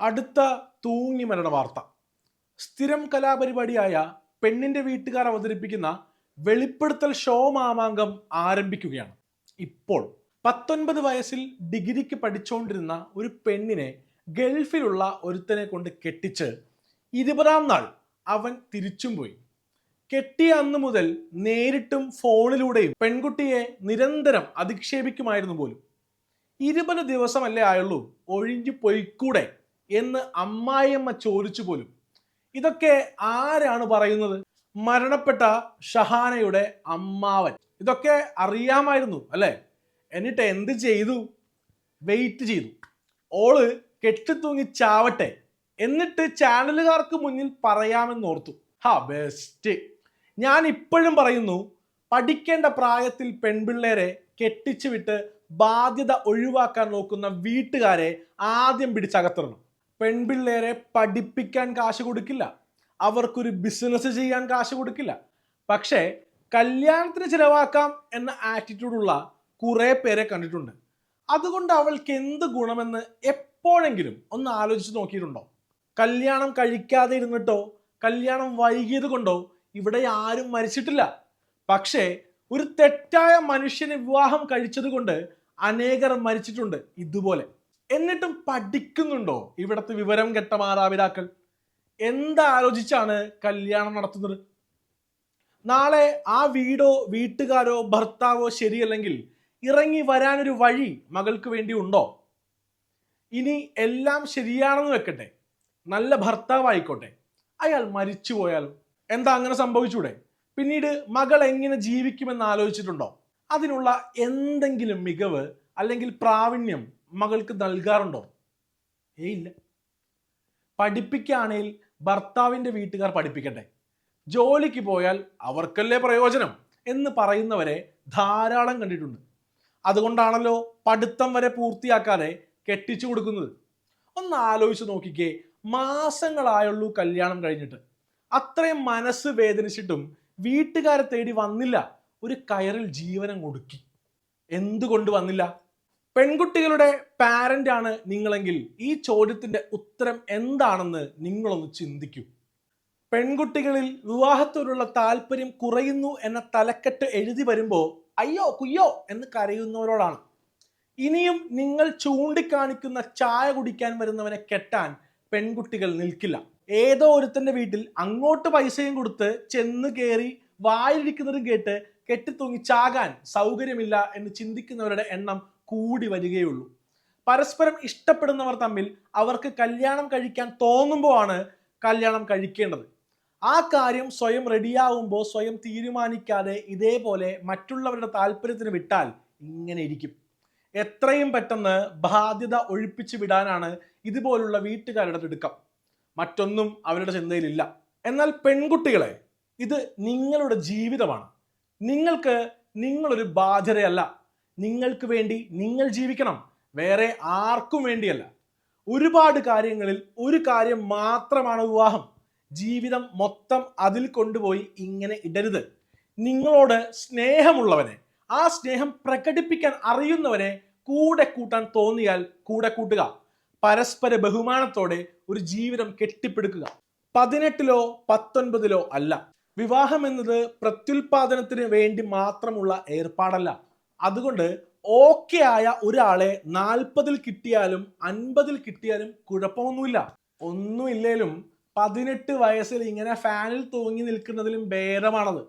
അടുത്ത തൂങ്ങി മരണ വാർത്ത. സ്ഥിരം കലാപരിപാടിയായ പെണ്ണിന്റെ വീട്ടുകാർ അവതരിപ്പിക്കുന്ന വെളിപ്പെടുത്തൽ ഷോ മാമാങ്കം ആരംഭിക്കുകയാണ്. ഇപ്പോൾ പത്തൊൻപത് വയസ്സിൽ ഡിഗ്രിക്ക് പഠിച്ചുകൊണ്ടിരുന്ന ഒരു പെണ്ണിനെ ഗൾഫിലുള്ള ഒരുത്തനെ കൊണ്ട് കെട്ടിച്ച് ഇരുപതാം നാൾ അവൻ തിരിച്ചും പോയി. കെട്ടിയ അന്ന് മുതൽ നേരിട്ടും ഫോണിലൂടെയും പെൺകുട്ടിയെ നിരന്തരം അധിക്ഷേപിക്കുമായിരുന്നു പോലും. ഇരുപത് ദിവസമല്ലേ ആയുള്ളൂ ഒഴിഞ്ഞു പൊയ്ക്കൂടെ? എന്ന് അമ്മായിയമ്മ ചോദിച്ചു പോലും. ഇതൊക്കെ ആരാണ് പറയുന്നത്? മരണപ്പെട്ട ഷഹാനയുടെ അമ്മാവൻ. ഇതൊക്കെ അറിയാമായിരുന്നു അല്ലേ? എന്നിട്ട് എന്ത് ചെയ്തു? വെയിറ്റ് ചെയ്തു. ഓൾ കെട്ടിത്തൂങ്ങി ചാവട്ടെ. എന്നിട്ട് ചാനലുകാർക്ക് മുന്നിൽ പറയാമെന്ന് ഓർത്തു. ഹാ ബെസ്റ്റ് ഞാൻ ഇപ്പോഴും പറയുന്നു പഠിക്കേണ്ട പ്രായത്തിൽ പെൺപിള്ളേരെ കെട്ടിച്ചു വിട്ട് ബാധ്യത ഒഴിവാക്കാൻ നോക്കുന്ന വീട്ടുകാരെ ആദ്യം പിടിച്ചകത്തിടണം പെൺപിള്ളേരെ പഠിപ്പിക്കാൻ കാശ് കൊടുക്കില്ല. അവർക്കൊരു ബിസിനസ് ചെയ്യാൻ കാശ് കൊടുക്കില്ല. പക്ഷേ കല്യാണത്തിന് ചിലവാക്കാം എന്ന ആറ്റിറ്റ്യൂഡുള്ള കുറേ പേരെ കണ്ടിട്ടുണ്ട്. അതുകൊണ്ട് അവൾക്ക് എന്ത് ഗുണമെന്ന് എപ്പോഴെങ്കിലും ഒന്ന് ആലോചിച്ച് നോക്കിയിട്ടുണ്ടോ? കല്യാണം കഴിക്കാതെ ഇരുന്നിട്ടോ കല്യാണം വൈകിയത് കൊണ്ടോ ഇവിടെ ആരും മരിച്ചിട്ടില്ല. പക്ഷേ ഒരു തെറ്റായ മനുഷ്യനെ വിവാഹം കഴിച്ചത് കൊണ്ട് അനേകർ മരിച്ചിട്ടുണ്ട് ഇതുപോലെ. എന്നിട്ടും പഠിക്കുന്നുണ്ടോ? ഇവിടുത്തെ വിവരം കെട്ട മാതാപിതാക്കൾ. എന്താലോചിച്ചാണ് കല്യാണം നടത്തുന്നത്? നാളെ ആ വീടോ വീട്ടുകാരോ ഭർത്താവോ ശരിയല്ലെങ്കിൽ ഇറങ്ങി വരാനൊരു വഴി മകൾക്ക് വേണ്ടി ഉണ്ടോ? ഇനി എല്ലാം ശരിയാണെന്ന് വെക്കട്ടെ. നല്ല ഭർത്താവായിക്കോട്ടെ. അയാൾ മരിച്ചു പോയാൽ എന്താ അങ്ങനെ സംഭവിച്ചൂടെ? പിന്നീട് മകൾ എങ്ങനെ ജീവിക്കുമെന്ന് ആലോചിച്ചിട്ടുണ്ടോ? അതിനുള്ള എന്തെങ്കിലും മികവ് അല്ലെങ്കിൽ പ്രാവീണ്യം മകൾക്ക് നൽകാറുണ്ടോ? ഏ ഇല്ല. പഠിപ്പിക്കുകയാണെങ്കിൽ ഭർത്താവിന്റെ വീട്ടുകാർ പഠിപ്പിക്കട്ടെ. ജോലിക്ക് പോയാൽ അവർക്കല്ലേ പ്രയോജനം എന്ന് പറയുന്നവരെ ധാരാളം കണ്ടിട്ടുണ്ട്. അതുകൊണ്ടാണല്ലോ പഠിത്തം വരെ പൂർത്തിയാക്കാതെ കെട്ടിച്ചു കൊടുക്കുന്നത്. ഒന്ന് ആലോചിച്ച് നോക്കിക്കേ. മാസങ്ങളായുള്ളൂ കല്യാണം കഴിഞ്ഞിട്ട്. അത്രയും മനസ്സ് വേദനിച്ചിട്ടും വീട്ടുകാരെ തേടി വന്നില്ല. ഒരു കയറിൽ ജീവനം കൊടുക്കി. എന്തുകൊണ്ട് വന്നില്ല? പെൺകുട്ടികളുടെ പാരന്റ് ആണ് നിങ്ങളെങ്കിൽ ഈ ചോദ്യത്തിന്റെ ഉത്തരം എന്താണെന്ന് നിങ്ങളൊന്ന് ചിന്തിക്കൂ. പെൺകുട്ടികളിൽ വിവാഹത്തോടുള്ള താല്പര്യം കുറയുന്നു എന്ന തലക്കെട്ട് എഴുതി വരുമ്പോൾ അയ്യോ കുയ്യോ എന്ന് കരയുന്നവരോടാണ്. ഇനിയും നിങ്ങൾ ചൂണ്ടിക്കാണിക്കുന്ന ചായ കുടിക്കാൻ വരുന്നവനെ കെട്ടാൻ പെൺകുട്ടികൾ നിൽക്കില്ല. ഏതോ ഒരുത്തന്റെ വീട്ടിൽ അങ്ങോട്ട് പൈസയും കൊടുത്ത് ചെന്ന് കയറി വായിലിരിക്കുന്നതും കേട്ട് കെട്ടിത്തൂങ്ങി ചാകാൻ സൗകര്യമില്ല എന്ന് ചിന്തിക്കുന്നവരുടെ എണ്ണം കൂടി വരികയുള്ളൂ. പരസ്പരം ഇഷ്ടപ്പെടുന്നവർ തമ്മിൽ അവർക്ക് കല്യാണം കഴിക്കാൻ തോന്നുമ്പോൾ ആണ് കല്യാണം കഴിക്കേണ്ടത്. ആ കാര്യം സ്വയം റെഡിയാവുമ്പോൾ സ്വയം തീരുമാനിക്കാതെ ഇതേപോലെ മറ്റുള്ളവരുടെ താല്പര്യത്തിന് വിട്ടാൽ ഇങ്ങനെ ഇരിക്കും. എത്രയും പെട്ടെന്ന് ബാധ്യത ഒഴിപ്പിച്ചു വിടാനാണ് ഇതുപോലുള്ള വീട്ടുകാരുടെ തിടുക്കം മറ്റൊന്നും അവരുടെ ചിന്തയിലില്ല. എന്നാൽ പെൺകുട്ടികളെ ഇത് നിങ്ങളുടെ ജീവിതമാണ്. നിങ്ങൾക്ക് നിങ്ങളൊരു ബാധ്യതയല്ല. നിങ്ങൾക്ക് വേണ്ടി നിങ്ങൾ ജീവിക്കണം. വേറെ ആർക്കും വേണ്ടിയല്ല. ഒരുപാട് കാര്യങ്ങളിൽ ഒരു കാര്യം മാത്രമാണ് വിവാഹം. ജീവിതം മൊത്തം അതിൽ കൊണ്ടുപോയി ഇങ്ങനെ ഇടരുത്. നിങ്ങളോട് സ്നേഹമുള്ളവനെ ആ സ്നേഹം പ്രകടിപ്പിക്കാൻ അറിയുന്നവനെ കൂടെ കൂട്ടാൻ തോന്നിയാൽ കൂടെ കൂട്ടുക. പരസ്പര ബഹുമാനത്തോടെ ഒരു ജീവിതം കെട്ടിപ്പിടുക്കുക. പതിനെട്ടിലോ പത്തൊൻപതിലോ അല്ല. വിവാഹം എന്നത് പ്രത്യുൽപാദനത്തിന് വേണ്ടി മാത്രമുള്ള ഏർപ്പാടല്ല. അതുകൊണ്ട് ഓക്കെ ആയ ഒരാളെ നാൽപ്പതിൽ കിട്ടിയാലും അൻപതിൽ കിട്ടിയാലും കുഴപ്പമൊന്നുമില്ല. ഒന്നുമില്ലേലും പതിനെട്ട് വയസ്സിൽ ഇങ്ങനെ ഫാനിൽ തൂങ്ങി നിൽക്കുന്നതിലും ഭേദമാണത്.